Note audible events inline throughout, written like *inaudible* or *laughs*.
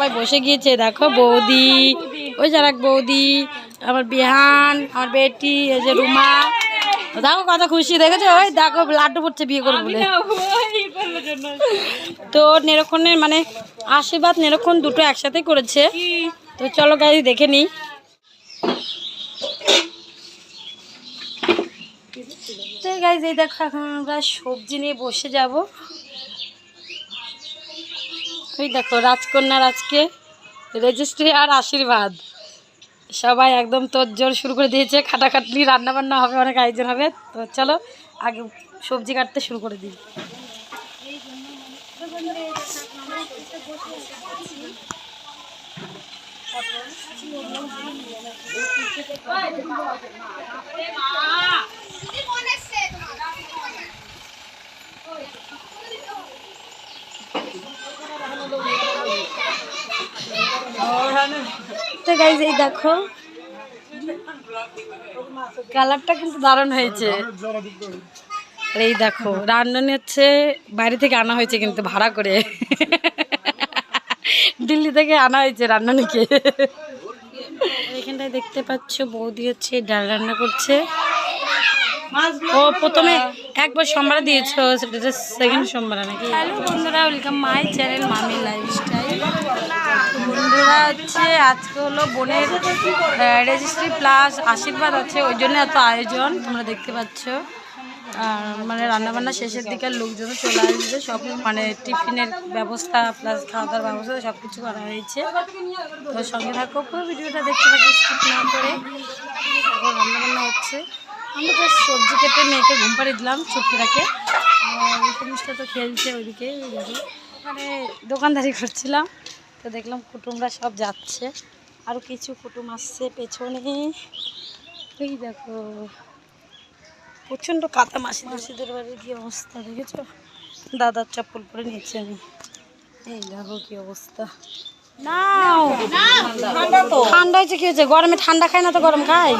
সবাই বসে গিয়েছে, দেখো বৌদি, ওই যার বৌদি, আমার বিহান, আমার বেটি, এই যে রুমা। দেখো কত খুশি, দেখেছ? ওই দেখো, লাড্ডু পড়ছে বিয়ে করব বলে। তো নিরক্ষণের মানে আশীর্বাদ নিরক্ষণ দুটো একসাথে করেছে। তো চলো গাড়ি দেখে নিই। তো গাইজ এই দেখো, এখন আমরা সবজি নিয়ে বসে যাব। ওই দেখো, রাজকন্যার আজকে রেজিস্ট্রি আর আশীর্বাদ। সবাই একদম তোর শুরু করে দিয়েছে, খাটাখাটনি রান্না বান্না হবে, অনেক আয়োজন হবে। তো চলো, আগে সবজি কাটতে শুরু করে দিই। তো গাইজ এই দেখো কালারটা কিন্তু দারুণ হয়েছে। এই দেখো রান্নানি হচ্ছে বাইরে থেকে আনা হয়েছে কিন্তু ভাড়া করে। দিল্লি থেকে আনা হয়েছে রান্নানিকে এখানটায় দেখতে পাচ্ছ, বৌদি হচ্ছে ডাল রান্না করছে। ও প্রথমে একবার সোমবার দিয়েছ সেটা সেকেন্ড সোমবার নাকি? হ্যালো বন্ধুরা welcome my channel Mami lifestyle বন্ধুরা হচ্ছে আজকে হলো বোনের রেজিস্ট্রি প্লাস আশীর্বাদ আছে ওই জন্য এত আয়োজন তোমরা দেখতে পাচ্ছ। আর মানে রান্নাবান্না শেষের দিকে লোকজন চলে আসবে সব মানে টিফিনের ব্যবস্থা প্লাস খাওয়া দাওয়ার ব্যবস্থা সব কিছু করা হয়েছে। তো সঙ্গে থাকো পুরো ভিডিওটা দেখতে থাকি স্কিপ না করে। রান্নাবান্না হচ্ছে। আমরা তো সবজি কেটে মেয়েকে ঘুম পাড়িয়ে দিলাম ছোট্টটাকে আর জিনিসটা তো খেলছে ওইদিকে মানে দোকানদারি করছিলাম তো দেখলাম কুটুমরা সব যাচ্ছে। আরও কিছু কুটুম আসছে পেছনে। এই দেখো প্রচণ্ড কাতা মাসি মাসিদের বাড়ির কি অবস্থা দেখেছ? দাদার চপ্পল পরে নিয়েছি আমি। এই দেখো কি অবস্থা। নাও! ঠান্ডা হয়েছে কি হয়েছে? গরমে ঠান্ডা খায় না তো গরম খায়?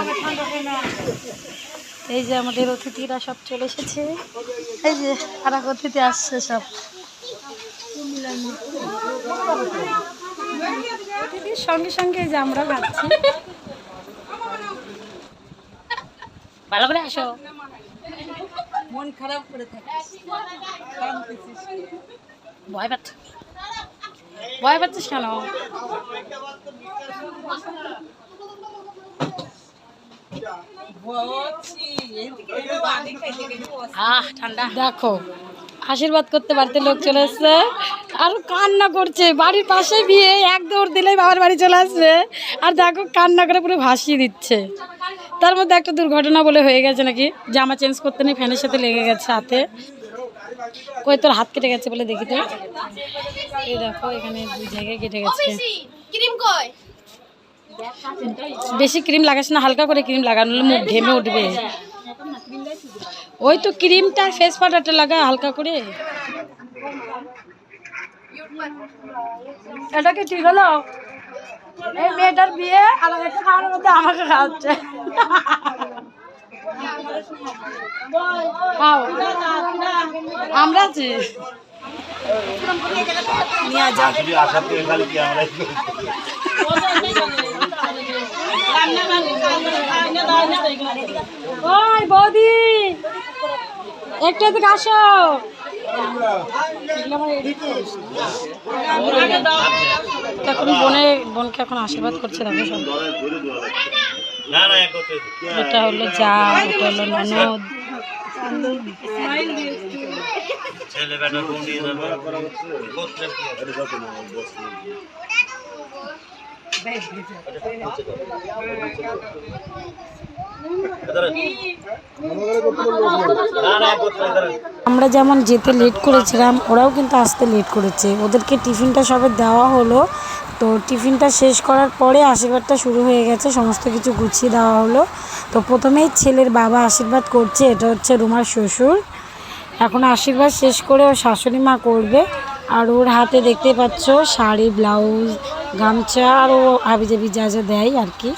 এই যে আমাদের অতিথিরা সব চলে এসেছে। এই যে আর এক অতিথি আসছে সব। অতিথির সঙ্গে সঙ্গে এই যে আমরা খাচ্ছি। ভালো করে আসো মন খারাপ করে থাকে ভয় পাচ্ছ? ভয় পাচ্ছিস কেন বলছি এদিকে একটু আগে খাইতে গেলে আহ, ঠান্ডা। দেখো, আশীর্বাদ করতে বাড়িতে লোক চলে এসছে। আর কান্না করছে, বাড়ির পাশে বিয়ে, এক দৌড় দিলেই বাবার বাড়ি চলে আসবে। আর দেখো, কান্না করে পুরো ভাসিয়ে দিচ্ছে। তার মধ্যে একটা দুর্ঘটনা বলে হয়ে গেছে নাকি? জামা চেঞ্জ করতে নেই, ফ্যানের সাথে লেগে গেছে হাতে। কই, তোর হাত কেটে গেছে বলে দেখি তো। এই দেখো, এখানে দুই জায়গায় কেটে গেছে। কই? বেশি ক্রিম লাগাস না, হালকা করে ক্রিম লাগানো মুখ ঘেমে উঠবে। ওই তো ক্রিমটা ফেস পাউডারটা লাগা, হালকা করে। এটা কি ঠিক হলো? এই মেয়েটার বিয়ে আর একটা খাওয়ানোর মধ্যে আমাকে খাওয়াচ্ছে। আমরা আছি। নিয়ে যা আসলে আশা করে খালি কি আমরা ওই বৌদি, একটু এদিকে আসো। এখন বোনে, বোনকে এখন আশীর্বাদ করছে দেখো সব। এটা হলো যা এটা হলো ননদ ছেলে আমরা যেমন যেতে লেট করেছিলাম, ওরাও কিন্তু আসতে লেট করেছে। ওদেরকে টিফিনটা সবে দেওয়া হলো। তো টিফিনটা শেষ করার পরে আশীর্বাদটা শুরু হয়ে গেছে, সমস্ত কিছু গুছিয়ে দেওয়া হলো। তো প্রথমেই ছেলের বাবা আশীর্বাদ করছে, এটা হচ্ছে রুমার শ্বশুর। এখন আশীর্বাদ শেষ করে ও শাশুড়ি মা করবে। আর ওর হাতে দেখতে পাচ্ছ শাড়ি, ব্লাউজ গামছা আরও হাবিজাবি যা যা দেয় আর কি।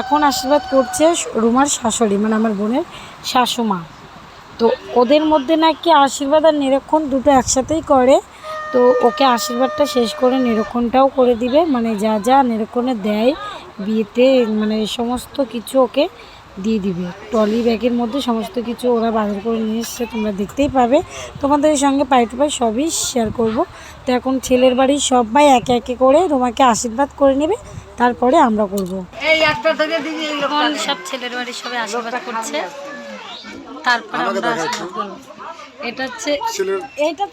এখন আশীর্বাদ করছে রুমার শাশুড়ি মানে আমার বোনের শাশুমা। তো ওদের মধ্যে নাকি আশীর্বাদ আর নিরীক্ষণ দুটো একসাথেই করে। তো ওকে আশীর্বাদটা শেষ করে নিরক্ষণটাও করে দিবে। মানে যা যা নিরক্ষণে দেয়, বিয়েতে মানে সমস্ত কিছু ওকে দিয়ে দিবে। ট্রলি ব্যাগের মধ্যে সমস্ত কিছু ওরা বাজার করে নিয়ে এসছে তোমরা দেখতেই পাবে। তোমাদের সঙ্গে পাই টু পাই সবই শেয়ার করব। তো এখন ছেলের বাড়ির সবাই একে একে করে তোমাকে আশীর্বাদ করে নেবে তারপরে আমরা করব। এই একটা থেকে দিদি এই এখন সব ছেলের বাড়ির সবাই আশীর্বাদ করছে। তারপরে আমরা আশীর্বাদ করব। এটা হচ্ছে এটা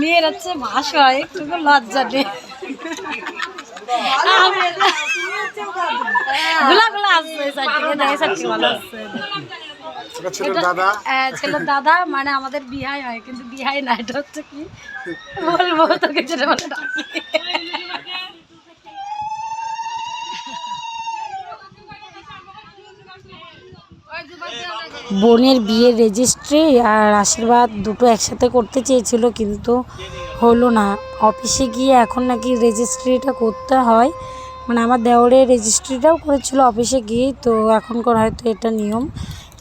মেয়ের হচ্ছে ভাষা একটু লজ্জা নেই। গুলা ছেলের দাদা। মানে আমাদের বিহাই হয় কিন্তু বিহাই না এটা হচ্ছে কি? বলব তোকে যেটা বলে ডাকি। বোনের বিয়ের রেজিস্ট্রি আর আশীর্বাদ দুটো একসাথে করতে চেয়েছিল কিন্তু হলো না। অফিসে গিয়ে এখন নাকি রেজিস্ট্রিটা করতে হয়। মানে আমার দেওরের রেজিস্ট্রিটাও করেছিল অফিসে গিয়ে তো এখনকার হয়তো এটা নিয়ম।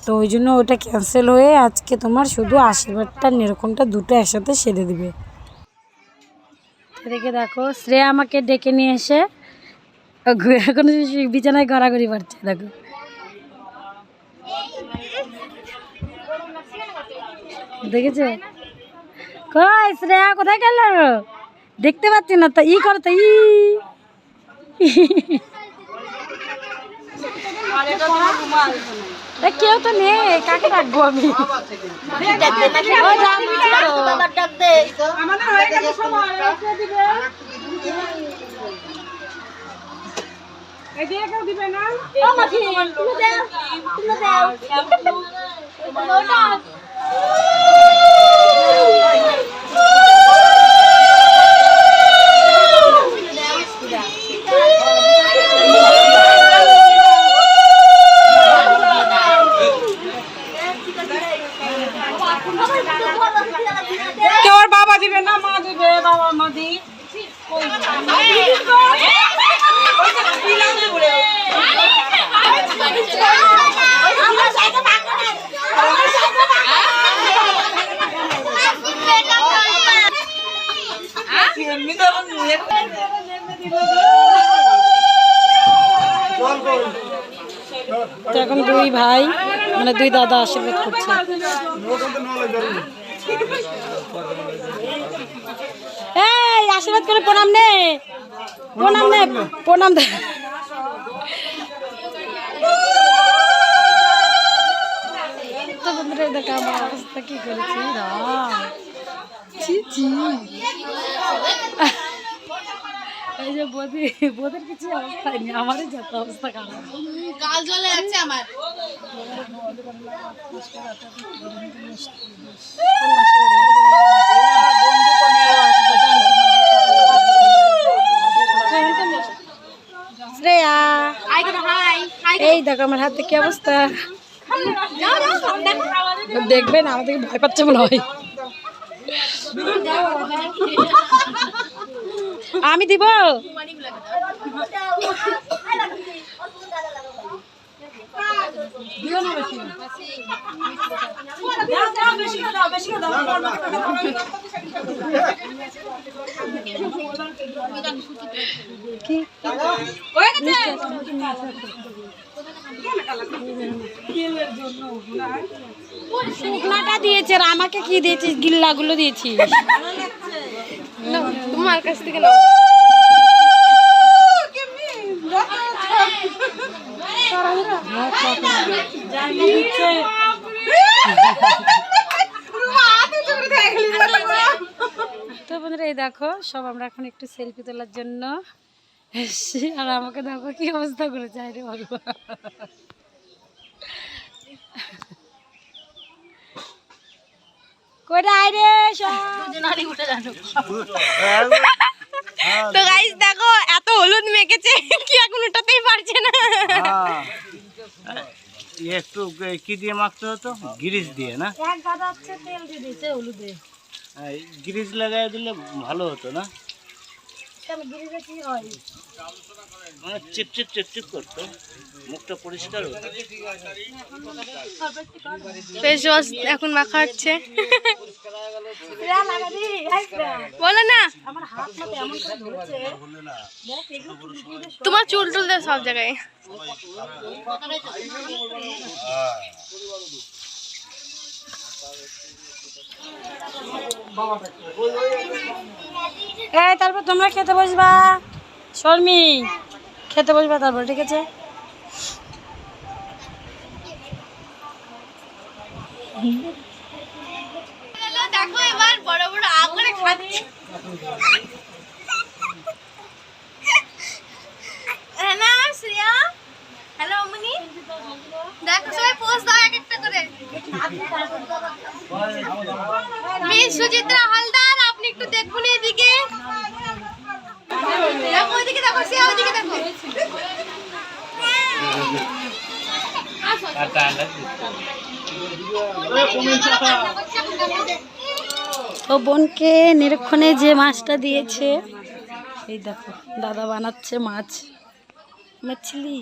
তো ওই জন্য ওটা ক্যান্সেল হয়ে আজকে তোমার শুধু আশীর্বাদটা এরকমটা দুটো একসাথে সেরে দিবে। এদিকে দেখো, শ্রেয়া আমাকে ডেকে নিয়ে এসে এখন বিছানায় গড়াগড়ি পারছে দেখো। দেখেছে? কই, শ্রেয়া কোথায় গেল? দেখতে পাচ্ছি না, তো ই করো, তো ই। কেউ তো নেই কাকে ডাকবো আমি? ও, ডাকছি তো। ও, মাখি, তুমি দাও, তুমি দাও। কেউ বাবা দিবে না মা দিবে বাবা মা দি তো এখন দুই ভাই মানে দুই দাদা আশীর্বাদ করছে। এই, আশীর্বাদ করে প্রণাম নে। প্রণাম নে, প্রণাম দে কি করেছি? এই যে বোধি বোধের কিছু অবস্থা নেই আমারই যত অবস্থা খারাপ। গাল জ্বলে যাচ্ছে আমার। শ্রেয়া এই দেখো আমার হাতে কি অবস্থা? দেখবেন আমাদেরকে ভয় পাচ্ছে মনে হয়। *laughs* আমি দিব? কি? শুকনাটা দিয়েছে আর আমাকে কি দিয়েছিস? গিল্লাগুলো দিয়েছিস। তোমার কাছ থেকে নাও। তো বন্ধুরা, এই দেখো, সব আমরা এখন একটু সেলফি তোলার জন্য এসছি। আর আমাকে দেখো কি অবস্থা করেছে আরে বলব তো গাইস দেখো এত হলুদ মেখেছে কি এখন ওটাতেই পারছে না? একটু কি দিয়ে মাখতে হতো? গিরিজ দিয়ে না? এক গাদা তেল দিয়ে দিয়েছে হলুদে। গিরিজ লাগাই দিলে ভালো হতো না? হয়? মানে চিপচিপ চিপচিপ করতো। মুখটা পরিষ্কার হতো। ফেস ওয়াশ এখন মাখা হচ্ছে। বলো না। তোমার চুল টুল দেয় সব জায়গায়। এই তারপর তোমরা খেতে বসবা। শর্মি, খেতে বসবা তারপর, ঠিক আছে? অমনি। দেখো, সবাই পোস্ট দাও এক একটা করে। সুচিত্রা আপনি একটু দেখুন এদিকে তো বোনকে নিরীক্ষণে যে মাছটা দিয়েছে, এই দেখো, দাদা বানাচ্ছে মাছ। মাছলি।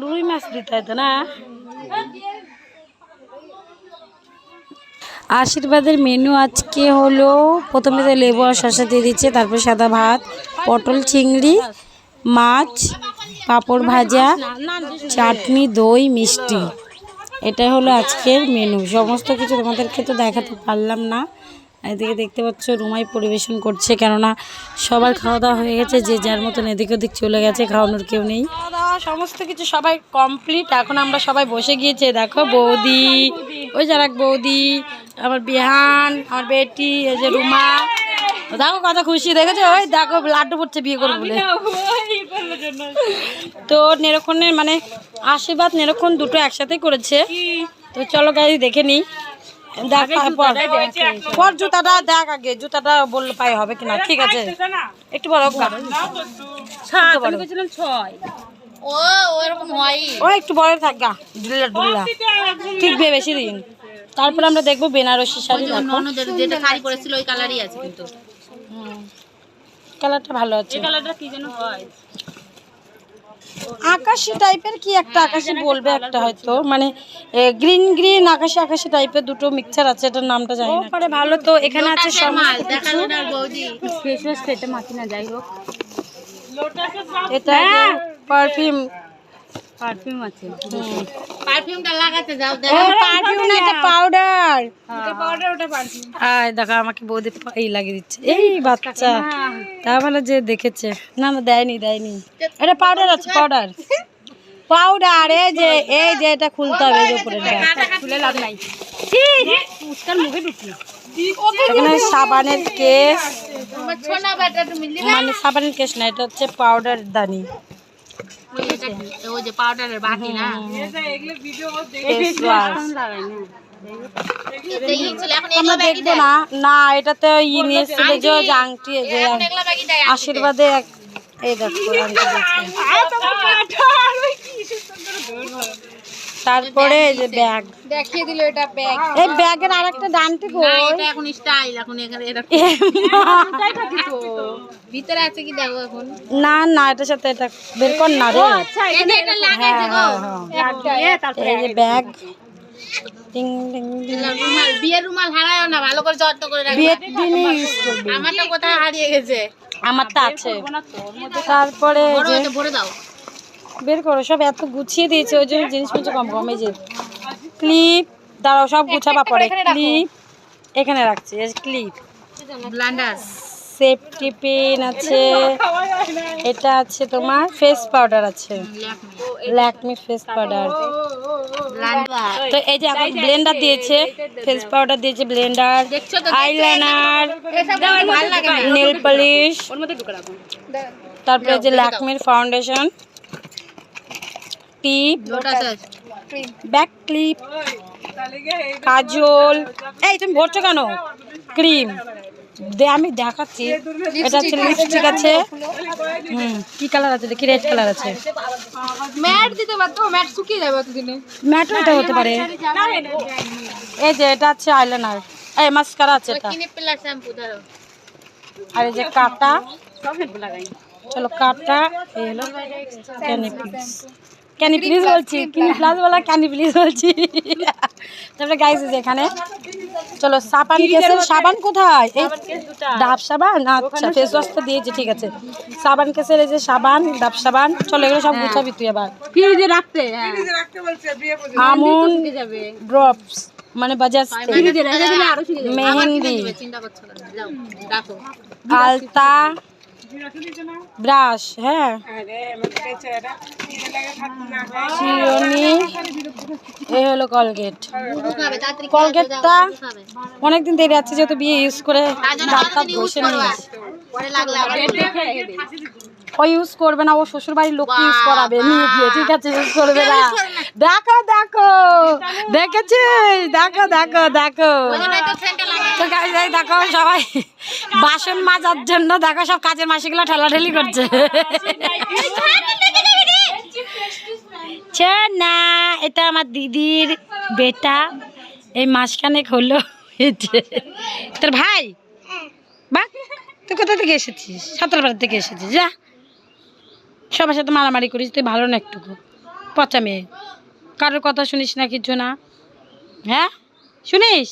রুই মাছ দিতে হতো না? আশীর্বাদের মেনু আজকে হলো, প্রথমে তো লেবু আর শসা দিয়ে দিচ্ছে, তারপর সাদা ভাত। পটল চিংড়ি, মাছ, পাঁপড় ভাজা, চাটনি, দই, মিষ্টি। এটা হলো আজকের মেনু সমস্ত কিছু তোমাদেরকে তো দেখাতে পারলাম না। এদিকে দেখতে পাচ্ছ রুমাই পরিবেশন করছে, কেননা সবার খাওয়া দাওয়া হয়ে গেছে, যে যার মতন এদিক ওদিক চলে গেছে, খাওয়ানোর কেউ নেই। সমস্ত কিছু সবাই কমপ্লিট এখন আমরা সবাই বসে গিয়েছে দেখো বৌদি, ওই যারা বৌদি, আমার বিহান, আমার বেটি, এই যে রুমা। দেখো কত খুশি দেখেছ? ওই দেখো লাড্ডু পড়ছে বিয়ে করব বলে। তো নিরক্ষণের মানে আশীর্বাদ নিরক্ষণ দুটো একসাথেই করেছে। তো চলো গাড়ি দেখে নিই। দেখ পর পর জুতাটা দেখ আগে জুতাটা বললে পাই হবে কিনা ঠিক আছে? একটু বড় ও একটু বড় থাক ডুল্লা ডুল্লা ঠিক বেশি দিন। তারপর আমরা দেখব বেনারসি শাড়ি দেখো যেটা শাড়ি পরেছিল ওই কালারই আছে কিন্তু। কালারটা ভালো আছে। আকাশি টাইপের কি একটা আকাশি বলবে একটা হয়তো। মানে গ্রিন গ্রিন আকাশি আকাশি টাইপের দুটো মিক্সচার আছে এটার নামটা জানি না। পরে ভালো তো এখানে আছে মাল সমস্ত দেখাল না বৌদি। এটা পারফিউম পারফিউমটা লাগাতে যাও পারফিউম না এটা পাউডার আয় দেখো আমাকে বৌদি এই লাগিয়ে দিচ্ছে। এই বাচ্চা। তা বলে যে দেখেছে। না না দেয়নি দেয়নি। এটা পাউডার আছে পাউডার পাউডার এই যে এই যে এটা খুলতে হবে এই উপরে খুলে লাভ নাই। এখানে সাবানের কেস। মানে সাবানের কেস না এটা হচ্ছে পাউডার দানি। ওই যে পাউডারের বাটি না এটাতে ই নিয়ে যে আংটি আশীর্বাদে এক এই দেখো। তারপরে এই যে ব্যাগ দেখিয়ে দিল এটা ব্যাগ এই ব্যাগের আর একটা ডানটি না এটা এখন স্টাইল এখন এখানে এটা ভিতরে আছে কি দেখো এখন? না না এটার সাথে এটা বের কর না রে। এটা এটা লাগাইছে গো। এই যে ব্যাগ টিং। রুমাল বিয়ের রুমাল হারায়ও না ভালো করে যত্ন করে রাখবে। বিয়ের ইউজ করবি। আমারটা কোথায় হারিয়ে গেছে? আমারটা আছে। তারপরে ভরে দাও। বের করো সব এত গুছিয়ে দিয়েছে ওই জন্য জিনিসপত্র কম কম এই যে ক্লিপ দাঁড়াও সব গুছাবা পরে ক্লিপ এখানে রাখছি ক্লিপ ব্লান্ডার সেফটি পেন আছে এটা আছে তোমার ফেস পাউডার আছে। ল্যাকমি ফেস পাউডার তো এই যে এখন ব্লেন্ডার দিয়েছে ফেস পাউডার দিয়েছে ব্লেন্ডার দেখছ তো আইলাইনার এসব ভালো লাগে না। নেল পলিশ তারপরে যে ল্যাকমির ফাউন্ডেশন টিপ ব্যাক ক্লিপ কাজল। এই তুমি ভরছো কেন? ক্রিম। দে আমি দেখাচ্ছি। এটা হচ্ছে লিপস্টিক আছে। হুম কি কালার আছে? দেখি রেড কালার আছে। ম্যাট দিতে পারতো? ম্যাট শুকিয়ে যাবে ম্যাটও এটা হতে পারে। এই যে এটা আছে আইলাইনার এই মাস্কারা আছে এটা। কিনে পিলার শ্যাম্পু ধরো। আর এই যে কাটা। চলো কাটা। এই হলো। ক্যানি প্লিজ বলছি? ক্লিনিক প্লাস বলা? ক্যানি প্লিজ বলছি? তারপরে গাইস এখানে। চলো সাবান কেসের সাবান কোথায়? এই ডাব সাবান? আচ্ছা ফেস ওয়াশ তো দিয়েছি ঠিক আছে। সাবান কেসের এই যে সাবান ডাব সাবান। চলো এগুলো সব গুছাবি তুই আবার। ফ্রিজে রাখতে হ্যাঁ। আমন যাবে। ড্রপস মানে বাজাজ ফ্রিজে রেখে দিলে আরও শিখে মেহেন্দি। চিন্তা করছ না। যাও রাখো। আলতা। ব্রাশ হ্যাঁ। চিরুনি এই হলো কলগেট। কলগেটটা অনেকদিন দেরি আছে যেহেতু বিয়ে ইউজ করে দাঁত ইউজ ঘষে নিয়েছে ও ইউজ করবে না ও শ্বশুর বাড়ির লোক ইউজ করাবে নিয়ে গিয়ে ঠিক আছে ইউজ করবে না। দেখো দেখো দেখেছিস? দেখো দেখো দেখো। তো দেখো সবাই। বাসন মাজার জন্য দেখো সব কাজের মাসিগুলো ঠেলাঠেলি করছে। না, এটা আমার দিদির বেটা। এই মাসখানেক হলো তোর ভাই? বা তুই কোথা থেকে এসেছিস? সাঁতারপাড়া থেকে এসেছিস, যা। সবার সাথে মারামারি করিস, তুই ভালো না একটুকু। পচা মেয়ে। কারোর কথা শুনিস না কিছু না। হ্যাঁ? শুনিস?